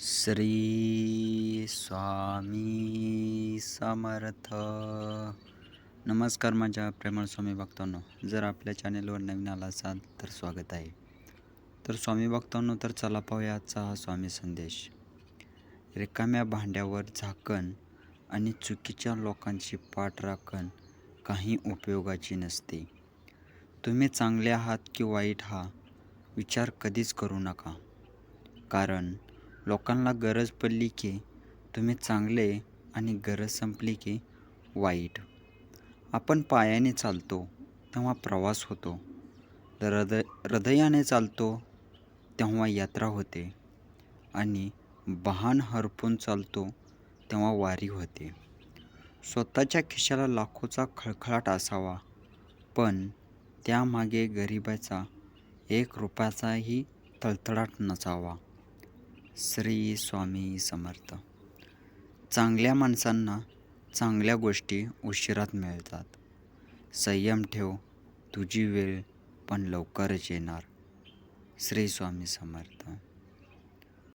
श्री स्वामी समर्थ. नमस्कार माझ्या प्रेमळ स्वामी भक्तांनो. जर आपल्या चॅनेलवर नवीन आला असाल तर स्वागत आहे. तर स्वामी भक्तांनो तर चला पाहूया आजचा हा स्वामी संदेश. रिकाम्या भांड्यावर झाकण आणि चुकीच्या लोकांची पाठ राखण काही उपयोगाची नसते. तुम्ही चांगले आहात की वाईट हा विचार कधीच करू नका. कारण लोकांना गरज पडली की तुम्ही चांगले आणि गरज संपली की वाईट. आपण पायाने चालतो तेव्हा प्रवास होतो. हृदय हृदयाने चालतो तेव्हा यात्रा होते. आणि बहान हरपून चालतो तेव्हा वारी होते. स्वतःच्या खिशाला लाखोचा खळखळाट असावा. पण त्यामागे गरिबाचा एक रुपयाचाही तळतळाट नसावा. श्री स्वामी समर्थ. चांगल्या माणसांना चांगल्या गोष्टी उशिरात मिळतात. संयम ठेव तुझी वेळ पण लवकरच येणार. श्री स्वामी समर्थ.